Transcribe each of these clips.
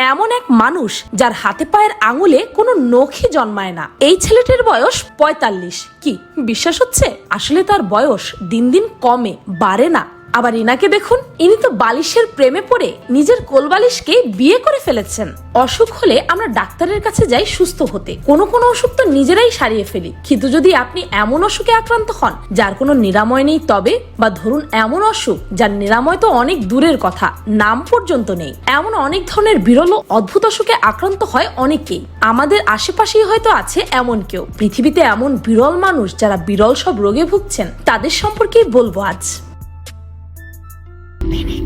এমন এক মানুষ যার হাতে পায়ের আঙুলে কোনো নখি জন্মায় না। এই ছেলেটির বয়স পঁয়তাল্লিশ। কি, বিশ্বাস হচ্ছে? আসলে তার বয়স দিন দিন কমে, বাড়ে না। আবার ইনাকে দেখুন, ইনি তো বালিশের প্রেমে পড়ে নিজের কোলবালিশকে বিয়ে করে ফেলেছেন। অসুখ হলে আমরা ডাক্তারের কাছে যাই সুস্থ হতে। কোনো কোনো অসুখ তো নিজেরাই সারিয়ে ফেলি। কিন্তু যদি আপনি এমন অসুখে আক্রান্ত হন, যার কোনো নিরাময় নেই তবে, বা ধরুন এমন অসুখ, যার নিরাময় তো অনেক দূরের কথা, নাম পর্যন্ত নেই। এমন অনেক ধরনের বিরল অদ্ভুত অসুখে আক্রান্ত হয় অনেকেই। আমাদের আশেপাশেই হয়তো আছে এমন কেউ। পৃথিবীতে এমন বিরল মানুষ যারা বিরল সব রোগে ভুগছেন, তাদের সম্পর্কেই বলব আজ। Maybe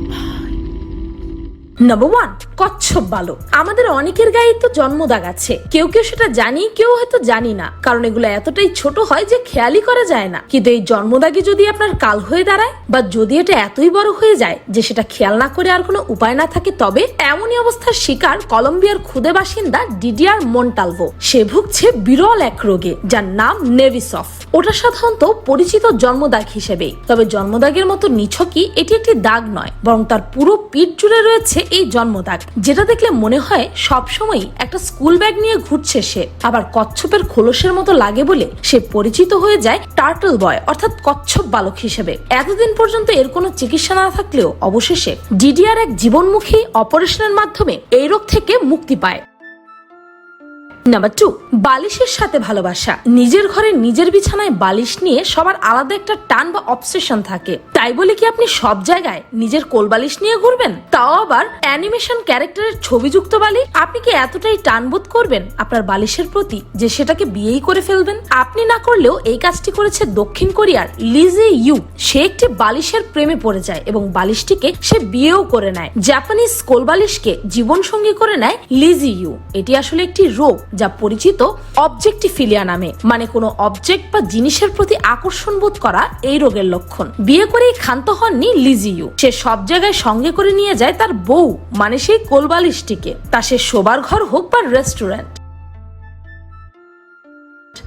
নাম্বার ওয়ান কচ্ছপ বালক। আমাদের অনেকের গায়ে তো জন্মদাগ আছে। কেউ কেউ সেটা জানি, কেউ হয়তো জানি না। কারণ এগুলো এতটাই ছোট হয় যে খেয়ালই করা যায় না। কিন্তু এই জন্মদাগে যদি আপনার কাল হয়ে দাঁড়ায়, বা যদি এটা এতই বড় হয়ে যায় যে সেটা খেয়াল না করে আর কোনো উপায় না থাকে, তবে এমনই অবস্থার শিকার কলম্বিয়ার খুদে বাসিন্দা ডিডিআর মন্টালভো। সে ভুগছে বিরল এক রোগে, যার নাম নেভিসফ। ওটা সাধারণত পরিচিত জন্মদাগ হিসেবে তবে জন্মদাগের মতো নিছকই এটি একটি দাগ নয়, বরং তার পুরো পিঠ জুড়ে রয়েছে এই জন্মদাগ, যেটা দেখলে মনে হয় সবসময় একটা স্কুল ব্যাগ নিয়ে ঘুরছে সে। আবার কচ্ছপের খোলসের মতো লাগে বলে সে পরিচিত হয়ে যায় টার্টল বয় অর্থাৎ কচ্ছপ বালক হিসেবে। এতদিন পর্যন্ত এর কোনো চিকিৎসা না থাকলেও অবশেষে ডিডিআর এক জীবনমুখী অপারেশনের মাধ্যমে এই রোগ থেকে মুক্তি পায়। নাম্বার টু বালিশের সাথে ভালোবাসা। নিজের ঘরে নিজের বিছানায় বালিশ নিয়ে সবার আলাদা একটা টান বা অবসেশন থাকে। তাই বলে কি আপনি সব জায়গায় নিজের কোল বালিশ নিয়ে ঘুরবেন? তাও আবার অ্যানিমেশন ক্যারেক্টারের ছবিযুক্ত বালিশ আপনি কি এতটাই টান বোধ করবেন আপনার বালিশের প্রতি যে সেটাকে বিয়েই করে ফেলবেন? আপনি না করলেও এই কাজটি করেছে দক্ষিণ কোরিয়ার লিজে ইউ। সে একটি বালিশের প্রেমে পড়ে যায় এবং বালিশটিকে সে বিয়েও করে নেয়। জাপানিজ কোল বালিশকে জীবনসঙ্গী করে নেয় লিজি ইউ। এটি আসলে একটি রোগ। যা পরিচিত অবজেক্টিফিলিয়া নামে মানে কোনো অবজেক্ট বা জিনিসের প্রতি আকর্ষণ বোধ করা এই রোগের লক্ষণ। বিয়ে করেই ক্ষান্ত হননি লিজিউ সে সব জায়গায় সঙ্গে করে নিয়ে যায় তার বউ মানে সেই কোলবালিশটিকে। তা সে শোবার ঘর হোক বা রেস্টুরেন্ট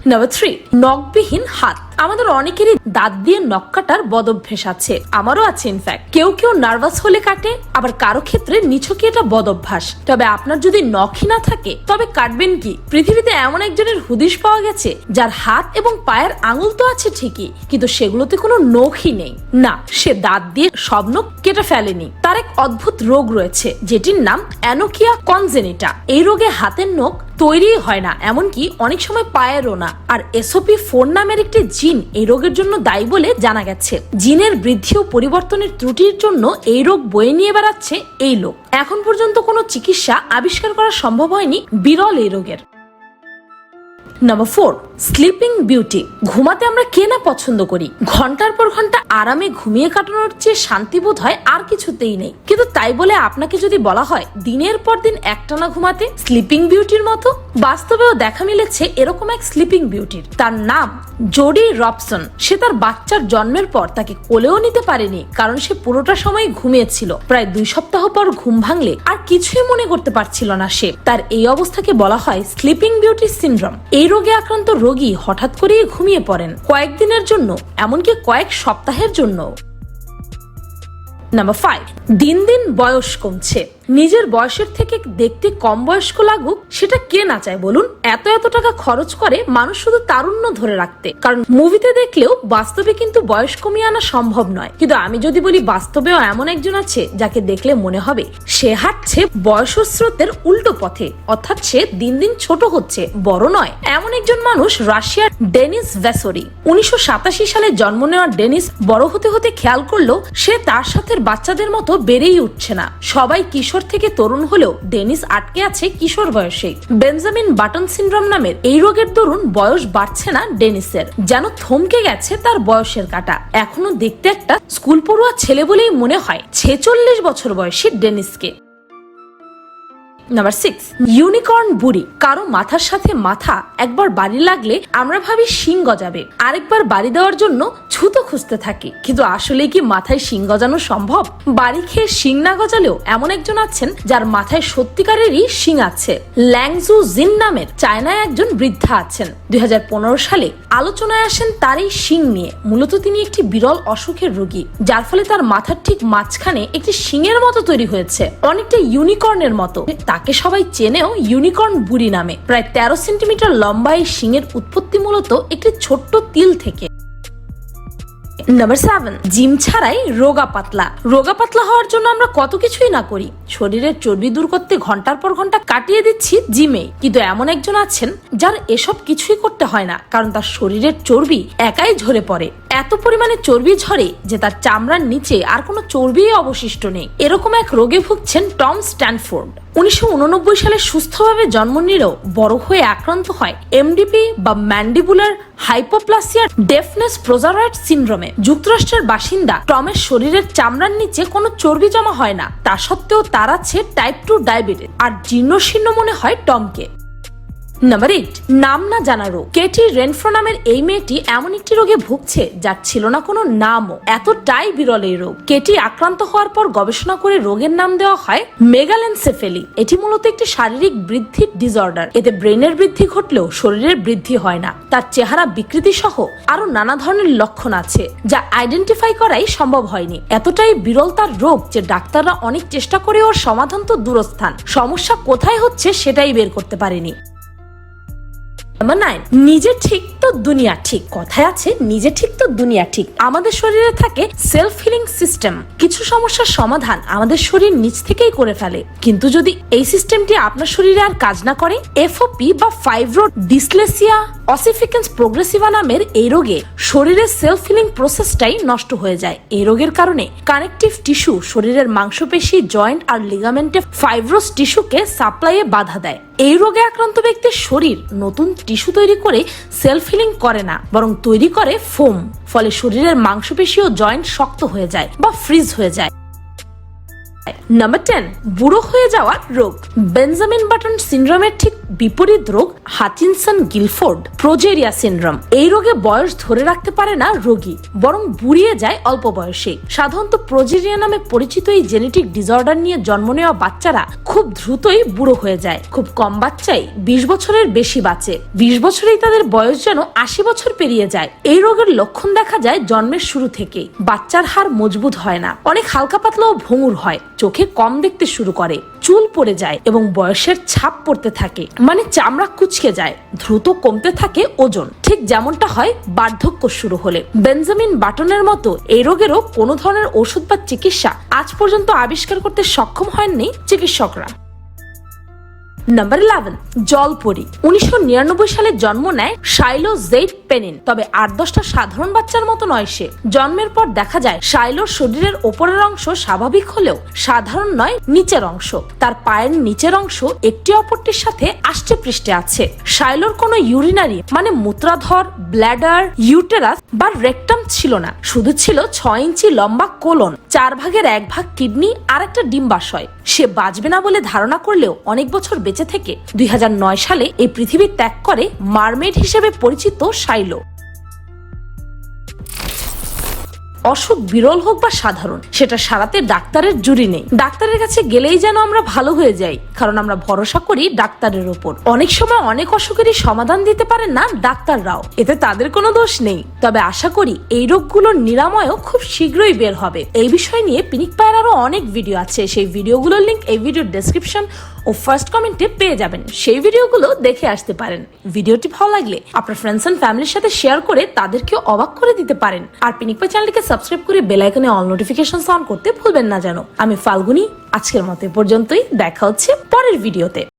নাম্বার থ্রি নখবিহীন হাত। আমাদের অনেকেরই দাঁত দিয়ে নখ কাটার বদভ্যেস আছে। আমারও আছে ইনফ্যাক্ট কেউ কেউ নার্ভাস হলে কাটে, আবার কারও ক্ষেত্রে নিছকে এটা বদভ্যাস। তবে আপনার যদি নখই না থাকে, তবে কাটবেন কি? পৃথিবীতে এমন একজনের হুদিশ পাওয়া গেছে, যার হাত এবং পায়ের আঙুল তো আছে ঠিকই, কিন্তু সেগুলোতে কোনো নখই নেই। না, সে দাঁত দিয়ে সব নখ কেটে ফেলেনি। তার এক অদ্ভুত রোগ রয়েছে, যেটির নাম অ্যানোকিয়া কনজেনিটা। এই রোগে হাতের নখ তৈরি হয় না, এমনকি অনেক সময় পায়েরও না। আর এসওপি ফোর নামের একটি জিন এই রোগের জন্য দায়ী বলে জানা গেছে। জিনের বৃদ্ধি ও পরিবর্তনের ত্রুটির জন্য এই রোগ বয়ে নিয়ে বেড়াচ্ছে এই লোক। এখন পর্যন্ত কোনো চিকিৎসা আবিষ্কার করা সম্ভব হয়নি বিরল এই রোগের। নাম্বার ফোর স্লিপিং বিউটি ঘুমাতে আমরা কে না পছন্দ করি? ঘণ্টার পর ঘণ্টা আরামে ঘুমিয়ে কাটানোর চেয়ে শান্তি বোধ হয় আর কিছুতেই নেই। কিন্তু তাই বলে আপনাকে যদি বলা হয়, দিনের পর দিন একটানা ঘুমাতে স্লিপিং বিউটির মতো, বাস্তবেও দেখা মিলেছে এরকম এক স্লিপিং বিউটির তার নাম জোডি রবসন সে তার বাচ্চার জন্মের পর তাকে কোলেও নিতে পারেনি, কারণ সে পুরোটা সময় ঘুমিয়েছিল। প্রায় দুই সপ্তাহ পর ঘুম ভাঙলে আর কিছুই মনে করতে পারছিল না সে। তার এই অবস্থাকে বলা হয় স্লিপিং বিউটি সিনড্রোম এই রোগে আক্রান্ত রোগী হঠাৎ করেই ঘুমিয়ে পড়েন কয়েকদিনের জন্য, এমনকি কয়েক সপ্তাহের জন্য নাম্বার ফাইভ দিন দিন বয়স কমছে। নিজের বয়সের থেকে দেখতে কম বয়স্ক লাগুক, সেটা কে না চায় বলুন? এত এত টাকা খরচ করে মানুষ শুধু তারুণ্য ধরে রাখতে। কারণ মুভিতে দেখলেও বাস্তবে কিন্তু বয়স কমিয়ে আনা সম্ভব নয়। কিন্তু আমি যদি বলি বাস্তবেও এমন একজন আছে যাকে দেখলে মনে হবে সে হাঁটছে বয়সস্রোতের উল্টো পথে, অর্থাৎ সে দিন দিন ছোট হচ্ছে, বড় নয়। এমন একজন মানুষ রাশিয়ার ডেনিস ভ্যাসরি উনিশশো সালে জন্ম নেওয়া ডেনিস বড় হতে হতে খেয়াল করল সে তার সাথে বাচ্চাদের মতো বেড়েই উঠছে না। সবাই কিশোর থেকে তরুণ হলেও ডেনিস আটকে আছে কিশোর বয়সে বেঞ্জামিন বাটন সিন্ড্রোম নামের এই রোগের দরুন বয়স বাড়ছে না ডেনিসের। যেন থমকে গেছে তার বয়সের কাটা। এখনও দেখতে একটা স্কুল পড়ুয়া ছেলে বলেই মনে হয়। ছেচল্লিশ বছর বয়সী ডেনিসকে। নাম্বার সিক্স ইউনিকর্ন বুড়ি। কারও মাথার সাথে মাথা একবার বাড়ি লাগলে আমরা ভাবি শিং গজাবে। আরেকবার বাড়ি দেওয়ার জন্য ছুতো খুঁজতে থাকি। কিন্তু আসলে কি মাথায় শিং গজানো সম্ভব? বাড়ি খেয়ে শিং না গজালেও এমন একজন আছেন যার মাথায় সত্যিকারেরই শিং আছে। ল্যাংজু জিন নামের চায়নায় একজন বৃদ্ধা আছেন। দুই হাজার পনেরো সালে আলোচনায় আসেন তার এই শিং নিয়ে। মূলত তিনি একটি বিরল অসুখের রোগী, যার ফলে তার মাথার ঠিক মাঝখানে একটি শিংয়ের মতো তৈরি হয়েছে। অনেকটা ইউনিকর্নের মতো। তাকে সবাই চেনেও ইউনিকর্ন বুড়ি নামে। প্রায় তেরো সেন্টিমিটার লম্বা এই শিঙের উৎপত্তি মূলত একটি ছোট্ট তিল থেকে। নাম্বার সেভেন জিম ছাড়াই রোগা পাতলা। রোগা পাতলা হওয়ার জন্য আমরা কত কিছুই না করি। শরীরের চর্বি দূর করতে ঘণ্টার পর ঘণ্টা কাটিয়ে দিচ্ছি জিমে। কিন্তু এমন একজন আছেন যার এসব কিছুই করতে হয় না, কারণ তার শরীরের চর্বি একাই ঝরে পড়ে। এত পরিমাণে চর্বি ঝরে যে তার চামড়ার নিচে আর কোনো চর্বিই অবশিষ্ট নেই। এরকম এক রোগে ভুগছেন টম স্ট্যানফোর্ড। উনিশশো উননব্বই সালে সুস্থভাবে জন্ম নিলেও বড় হয়ে আক্রান্ত হয় এমডিপি বা ম্যান্ডিবুলার হাইপোপ্লাসিয়া ডেফনেস প্রোজারয়েড সিনড্রোমে। যুক্তরাষ্ট্রের বাসিন্দা টমের শরীরের চামড়ার নিচে কোনো চর্বি জমা হয় না। তা সত্ত্বেও তার আছে টাইপ টু ডায়াবেটিস। আর জীর্ণশীর্ণ মনে হয় টমকে। নাম্বার এইট নাম না জানা রোগ কেটি রেনফ্রো নামের এই মেয়েটি এমন একটি রোগে ভুগছে যার ছিল না কোনো নামও। এতটাই বিরল এই রোগ। কেটি আক্রান্ত হওয়ার পর গবেষণা করে রোগের নাম দেওয়া হয় মেগালেনসেফেলি। এটি মূলত একটি শারীরিক বৃদ্ধির ডিসঅর্ডার এতে ব্রেনের বৃদ্ধি ঘটলেও শরীরের বৃদ্ধি হয় না। তার চেহারা বিকৃতি সহ আরও নানা ধরনের লক্ষণ আছে, যা আইডেন্টিফাই করাই সম্ভব হয়নি। এতটাই বিরল তার রোগ যে ডাক্তাররা অনেক চেষ্টা করে ওর সমাধান তো দূরস্থান। সমস্যা কোথায় হচ্ছে সেটাই বের করতে পারেনি। নাম্বার নাইন নিজে ঠিক তো দুনিয়া ঠিক। কথায় আছে, নিজে ঠিক তো দুনিয়া ঠিক। আমাদের শরীরে থাকে সেলফ হিলিং সিস্টেম কিছু সমস্যার সমাধান আমাদের শরীর নিজ থেকেই করে ফেলে। কিন্তু যদি এই সিস্টেমটি আপনার শরীরে আর কাজ না করে এফওপি বা ফাইব্রো ডিসলেসিয়া অসিফিকেন্স প্রোগ্রেসিভা নামের এই রোগে শরীরের সেলফ হিলিং প্রসেসটাই নষ্ট হয়ে যায়। এই রোগের কারণে কানেকটিভ টিস্যু শরীরের মাংসপেশি জয়েন্ট আর লিগামেন্টে ফাইব্রোস টিস্যুকে সাপ্লাইয়ে বাধা দেয়। এই রোগে আক্রান্ত ব্যক্তির শরীর নতুন টিস্যু তৈরি করে সেলফ হিলিং করে না, বরং তৈরি করে ফোম, ফলে শরীরের মাংসপেশি ও জয়েন্ট শক্ত হয়ে যায় বা ফ্রিজ হয়ে যায়। নাম্বার টেন বুড়ো হয়ে যাওয়ার রোগ। বেঞ্জামিন বাটন সিন্ড্রোমের ঠিক বিপরীত রোগ হাচিনসন গিলফোর্ড প্রোজেরিয়া সিন্ড্রোম এই রোগে বয়স ধরে রাখতে পারে না রোগী, বরং বুড়িয়ে যায় অল্প বয়সে। সাধারণত প্রোজেরিয়া নামে পরিচিত এই জেনেটিক ডিসঅর্ডার নিয়ে জন্ম নেওয়া বাচ্চারা খুব দ্রুতই বুড়ো হয়ে যায়। খুব কম বাচ্চাই বিশ বছরের বেশি বাঁচে। বিশ বছরেই তাদের বয়স যেন আশি বছর পেরিয়ে যায়। এই রোগের লক্ষণ দেখা যায় জন্মের শুরু থেকেই। বাচ্চার হার মজবুত হয় না। অনেক হালকা পাতলা ও ভঙ্গুর হয়। চোখে কম দেখতে শুরু করে, চুল পড়ে যায় এবং বয়সের ছাপ পড়তে থাকে। মানে চামড়া কুচকে যায়, দ্রুত কমতে থাকে ওজন। ঠিক যেমনটা হয় বার্ধক্য শুরু হলে। বেঞ্জামিন বাটনের মতো এই রোগেরও কোনো ধরনের ওষুধ বা চিকিৎসা আজ পর্যন্ত আবিষ্কার করতে সক্ষম হয়নি চিকিৎসকরা। নাম্বার ইলেভেন জলপরি। উনিশশো নিরানব্বই সালে জন্ম নেয় শাইলো জেইড পেনিন তবে আট দশটা সাধারণ বাচ্চার মতো নয় সে। জন্মের পর দেখা যায় শাইলোর শরীরের ওপরের অংশ স্বাভাবিক হলেও সাধারণ নয়, নিচের অংশ। তার পায়ের নিচের অংশ একটি অপরটির সাথে আষ্টে পৃষ্ঠে আছে। শাইলোর কোনো ইউরিনারি মানে মূত্রাধর, ব্ল্যাডার, ইউটেরাস বা রেকটাম ছিল না। শুধু ছিল ছয় ইঞ্চি লম্বা কোলন, চার ভাগের এক ভাগ কিডনি আর একটা ডিম্বাশয়। সে বাঁচবে না বলে ধারণা করলেও অনেক বছর বেঁচে থেকে। দুই হাজার নয় সালে এই পৃথিবী ত্যাগ করে মারমেড হিসেবে পরিচিত শাইলো অসুখ বিরল হোক বা সাধারণ, সেটা সারাতে ডাক্তারের জুড়ি নেই। ডাক্তারের কাছে গেলেই যেন আমরা ভালো হয়ে যাই, কারণ আমরা ভরসা করি ডাক্তারের ওপর। অনেক সময় অনেক অসুখেরই সমাধান দিতে পারেন না ডাক্তাররাও। এতে তাদের কোনো দোষ নেই। তবে আশা করি এই রোগগুলোর নিরাময়ও খুব শীঘ্রই বের হবে। এই বিষয় নিয়ে পিনিক পায়ের আরও অনেক ভিডিও আছে। সেই ভিডিওগুলোর লিঙ্ক এই ভিডিওর ডেসক্রিপশন ও ফার্স্ট কমেন্টে পেয়ে যাবেন। সেই ভিডিওগুলো দেখে আসতে পারেন। ভিডিওটি ভালো লাগলে আপনার ফ্রেন্ডস এন্ড ফ্যামিলির সাথে শেয়ার করে তাদেরকেও অবাক করে দিতে পারেন। আর পিনিক পাই চ্যানেলটিকে সাবস্ক্রাইব করে বেল আইকনে অল নোটিফিকেশন অন করতে ভুলবেন না যেন। আমি ফাল্গুনি, আজকের মতো পর্যন্তই। দেখা হচ্ছে পরের ভিডিওতে